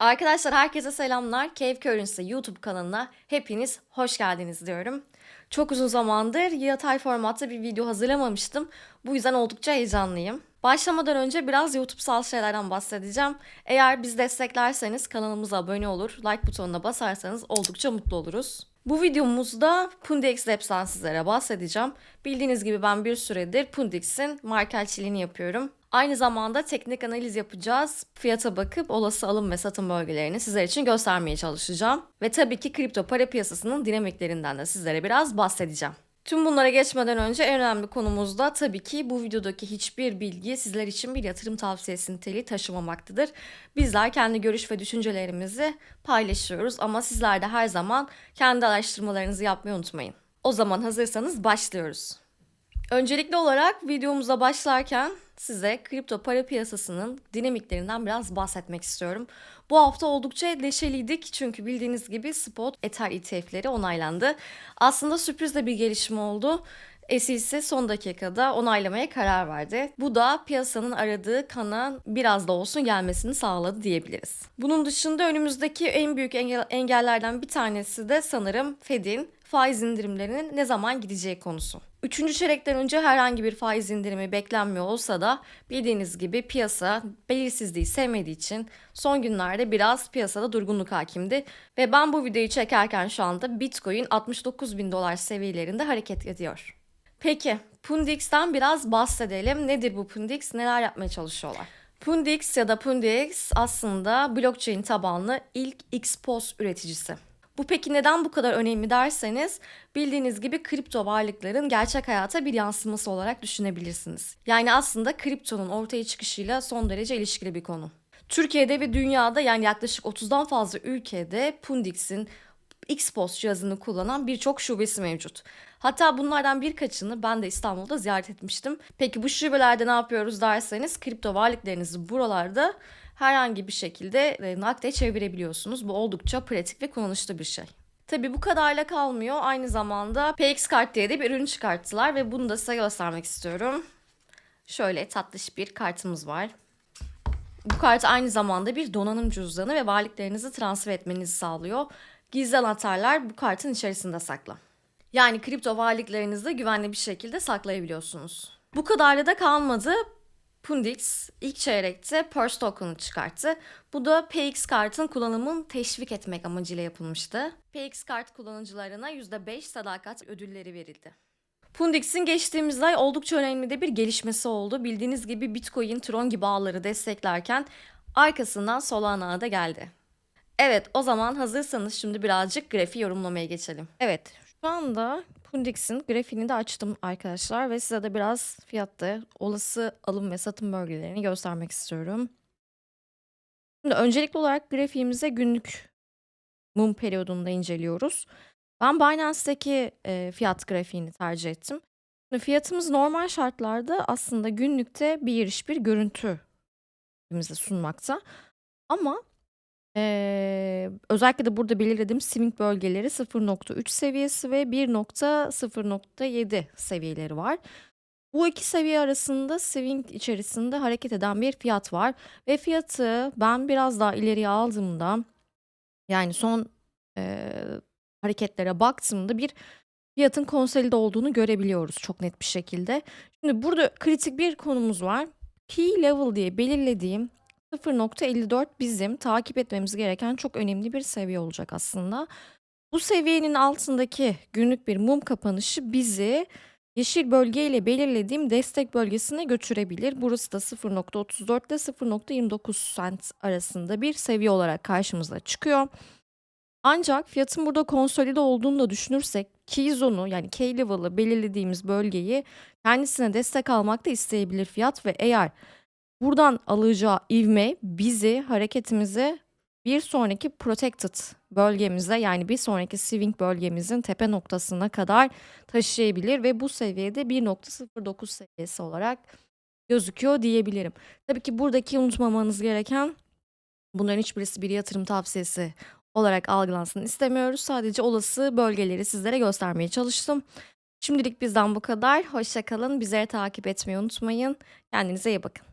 Arkadaşlar herkese selamlar. Cave Currency YouTube kanalına hepiniz hoş geldiniz diyorum. Çok uzun zamandır yatay formatta bir video hazırlamamıştım. Bu yüzden oldukça heyecanlıyım. Başlamadan önce biraz YouTube'sal şeylerden bahsedeceğim. Eğer biz desteklerseniz kanalımıza abone olur, like butonuna basarsanız oldukça mutlu oluruz. Bu videomuzda Pundix Labs'tan sizlere bahsedeceğim. Bildiğiniz gibi ben bir süredir Pundix'in markelçiliğini yapıyorum. Aynı zamanda teknik analiz yapacağız. Fiyata bakıp olası alım ve satım bölgelerini sizler için göstermeye çalışacağım. Ve tabii ki kripto para piyasasının dinamiklerinden de sizlere biraz bahsedeceğim. Tüm bunlara geçmeden önce en önemli konumuz da tabii ki bu videodaki hiçbir bilgi sizler için bir yatırım tavsiyesi niteliği taşımamaktadır. Bizler kendi görüş ve düşüncelerimizi paylaşıyoruz ama sizler de her zaman kendi araştırmalarınızı yapmayı unutmayın. O zaman hazırsanız başlıyoruz. Öncelikli olarak videomuza başlarken size kripto para piyasasının dinamiklerinden biraz bahsetmek istiyorum. Bu hafta oldukça neşeliydik çünkü bildiğiniz gibi spot Ether ETF'leri onaylandı. Aslında sürpriz de bir gelişme oldu. SEC son dakikada onaylamaya karar verdi. Bu da piyasanın aradığı kana biraz da olsun gelmesini sağladı diyebiliriz. Bunun dışında önümüzdeki en büyük engel, engellerden bir tanesi de sanırım Fed'in faiz indirimlerinin ne zaman gideceği konusu. Üçüncü çeyrekten önce herhangi bir faiz indirimi beklenmiyor olsa da bildiğiniz gibi piyasa belirsizliği sevmediği için son günlerde biraz piyasada durgunluk hakimdi. Ve ben bu videoyu çekerken şu anda Bitcoin 69 bin dolar seviyelerinde hareket ediyor. Peki Pundix'ten biraz bahsedelim. Nedir bu Pundix? Neler yapmaya çalışıyorlar? Pundix ya da Pundix aslında blockchain tabanlı ilk Xpos üreticisi. Bu peki neden bu kadar önemli derseniz bildiğiniz gibi kripto varlıkların gerçek hayata bir yansıması olarak düşünebilirsiniz. Yani aslında kriptonun ortaya çıkışıyla son derece ilişkili bir konu. Türkiye'de ve dünyada yani yaklaşık 30'dan fazla ülkede Pundix'in Xpos cihazını kullanan birçok şubesi mevcut. Hatta bunlardan birkaçını ben de İstanbul'da ziyaret etmiştim. Peki bu şubelerde ne yapıyoruz derseniz kripto varlıklarınızı buralarda herhangi bir şekilde e, nakde çevirebiliyorsunuz. Bu oldukça pratik ve kullanışlı bir şey. Tabi bu kadarla kalmıyor. Aynı zamanda PX kart diye de bir ürün çıkarttılar ve bunu da size göstermek istiyorum. Şöyle tatlış bir kartımız var. Bu kart aynı zamanda bir donanım cüzdanı ve varlıklarınızı transfer etmenizi sağlıyor. Gizli anahtarlar bu kartın içerisinde saklı. Yani kripto varlıklarınızı güvenli bir şekilde saklayabiliyorsunuz. Bu kadarla da kalmadı. Pundix ilk çeyrekte Purse Token'ı çıkarttı. Bu da PX kartın kullanımını teşvik etmek amacıyla yapılmıştı. PX kart kullanıcılarına %5 sadakat ödülleri verildi. Pundix'in geçtiğimiz ay oldukça önemli de bir gelişmesi oldu. Bildiğiniz gibi Bitcoin, Tron gibi ağları desteklerken arkasından Solana da geldi. Evet o zaman hazırsanız şimdi birazcık grafiği yorumlamaya geçelim. Evet şu anda Pundix'in grafiğini de açtım arkadaşlar ve size de biraz fiyatta olası alım ve satım bölgelerini göstermek istiyorum. Şimdi öncelikli olarak grafiğimize günlük mum periyodunda inceliyoruz. Ben Binance'deki e, fiyat grafiğini tercih ettim. Şimdi fiyatımız normal şartlarda aslında günlükte bir giriş bir görüntü bize sunmakta. Ama Eee, özellikle de burada belirlediğim swing bölgeleri 0.3 seviyesi ve 1.0.7 seviyeleri var. Bu iki seviye arasında swing içerisinde hareket eden bir fiyat var ve fiyatı ben biraz daha ileriye aldığımda yani son eee, hareketlere baktığımda bir fiyatın konsolide olduğunu görebiliyoruz çok net bir şekilde. Şimdi burada kritik bir konumuz var. Key level diye belirlediğim 0.54 bizim takip etmemiz gereken çok önemli bir seviye olacak aslında. Bu seviyenin altındaki günlük bir mum kapanışı bizi yeşil bölge ile belirlediğim destek bölgesine götürebilir. Burası da 0.34 ile 0.29 cent arasında bir seviye olarak karşımıza çıkıyor. Ancak fiyatın burada konsolide olduğunu da düşünürsek key zone'u yani key level'ı belirlediğimiz bölgeyi kendisine destek almak da isteyebilir fiyat ve eğer Buradan alacağı ivme bizi hareketimizi bir sonraki protected bölgemize yani bir sonraki swing bölgemizin tepe noktasına kadar taşıyabilir ve bu seviyede 1.09 seviyesi olarak gözüküyor diyebilirim. Tabii ki buradaki unutmamanız gereken bunların hiçbirisi bir yatırım tavsiyesi olarak algılansın istemiyoruz. Sadece olası bölgeleri sizlere göstermeye çalıştım. Şimdilik bizden bu kadar. Hoşçakalın. Bizleri takip etmeyi unutmayın. Kendinize iyi bakın.